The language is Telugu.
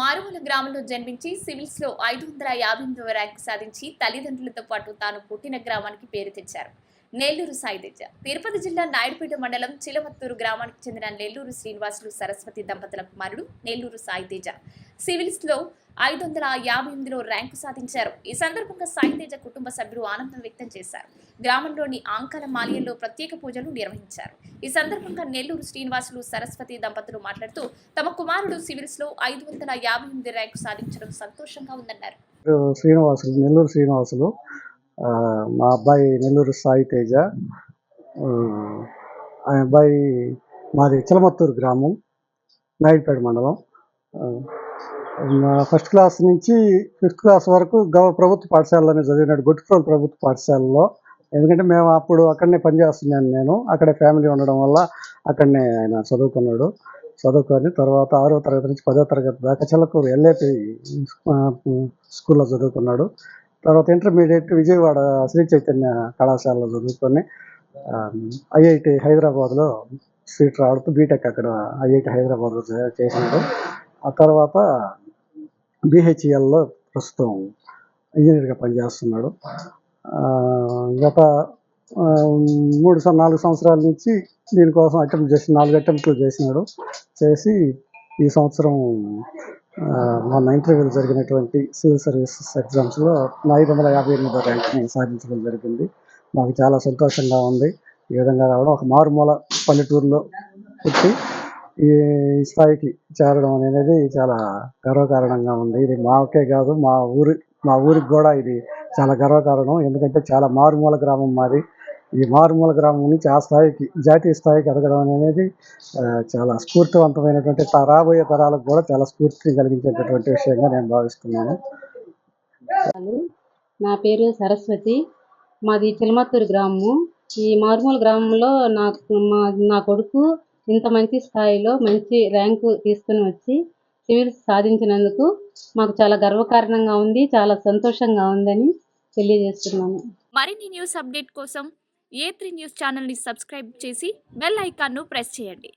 మారుమూల గ్రామంలో జన్మించి సివిల్స్లో ఐదు వందల యాభై ఎనిమిదవ ర్యాంకు సాధించి తల్లిదండ్రులతో పాటు తాను పుట్టిన గ్రామానికి పేరు తెచ్చారు. నెల్లూరు సాయితేజ తిరుపతి జిల్లా నాయుడుపేట మండలం చిలమత్తూరు గ్రామానికి చెందిన నెల్లూరు శ్రీనివాసులు సరస్వతి దంపతుల కుమారుడు నెల్లూరు సాయితేజ సివిల్స్లో ఐదు వందల యాభై ఎనిమిదిలో ర్యాంకు సాధించారు. ఈ సందర్భంగా సాయితేజ కుటుంబ సభ్యులు ఆనందం వ్యక్తం చేశారు. గ్రామంలోని ఆంకల మాలయంలో ప్రత్యేక పూజలు నిర్వహించారు. ఈ సందర్భంగా నెల్లూరు శ్రీనివాసులు సరస్వతి దంపతులు మాట్లాడుతూ తమ కుమారుడు సివిల్స్లో ఐదు వందల యాభై ఎనిమిది ర్యాంకు సాధించడం సంతోషంగా ఉందన్నారు. శ్రీనివాసులు నెల్లూరు శ్రీనివాసులు మా అబ్బాయి నెల్లూరు సాయి తేజ ఆ, అబ్బాయి మాది చిలమత్తూరు గ్రామం నాయుడుపేట మండలం. ఫస్ట్ క్లాస్ నుంచి ఫిఫ్త్ క్లాస్ వరకు గవ ప్రభుత్వ పాఠశాలలోనే చదివినాడు గొట్టుప్రోలు ప్రభుత్వ పాఠశాలలో. ఎందుకంటే మేము అప్పుడు అక్కడనే పనిచేస్తున్నాను నేను. అక్కడే ఫ్యామిలీ ఉండడం వల్ల అక్కడనే ఆయన చదువుకున్నాడు. చదువుకొని తర్వాత ఆరో తరగతి నుంచి పదో తరగతి దాకా చిలకూరు ఎల్ఏపి స్కూల్లో చదువుకున్నాడు. తర్వాత ఇంటర్మీడియట్ విజయవాడ శ్రీ చైతన్య కళాశాలలో చదువుకొని ఐఐటి హైదరాబాద్లో సీట్ రావడంతో బీటెక్ అక్కడ ఐఐటి హైదరాబాద్లో చేసినాడు. ఆ తర్వాత బిహెచ్ఈఎల్లో ప్రస్తుతం ఇంజనీర్గా పనిచేస్తున్నాడు. గత మూడు నాలుగు సంవత్సరాల నుంచి దీనికోసం అటెంప్ట్ చేసి నాలుగు అటెంప్ట్లు చేసినాడు. చేసి ఈ సంవత్సరం మొన్న ఇంటర్వ్యూలు జరిగినటువంటి సివిల్ సర్వీసెస్ ఎగ్జామ్స్లో ఐదు వందల యాభై ఎనిమిదో ర్యాంక్ని సాధించడం జరిగింది. మాకు చాలా సంతోషంగా ఉంది. ఈ విధంగా రావడం ఒక మారుమూల పల్లెటూరులో పుట్టి ఈ స్థాయికి చేరడం అనేది చాలా గర్వకారణంగా ఉంది. ఇది మాకే కాదు మా ఊరి మా ఊరికి కూడా ఇది చాలా గర్వకారణం. ఎందుకంటే చాలా మారుమూల గ్రామం మాది. ఈ మారుమూల గ్రామం నుంచి ఆ స్థాయికి జాతీయ స్థాయికి ఎదగడం అనేది చాలా స్ఫూర్తివంతమైనటువంటి రాబోయే తరాలకు కూడా చాలా స్ఫూర్తిని కలిగించేటటువంటి విషయంగా నేను భావిస్తున్నాను. నా పేరు సరస్వతి. మాది చిలమత్తూరు గ్రామము. ఈ మారుమూల గ్రామంలో నాకు మా నా కొడుకు ఇంత మంచి స్థాయిలో మంచి ర్యాంకు తీసుకుని వచ్చి సివిల్స్ సాధించినందుకు మాకు చాలా గర్వకారణంగా ఉంది చాలా సంతోషంగా ఉందని తెలియజేస్తున్నాను. మరిన్ని న్యూస్ అప్డేట్ కోసం ఏ త్రీ న్యూస్ ఛానల్ని సబ్స్క్రైబ్ చేసి బెల్ ఐకాన్ను ప్రెస్ చేయండి.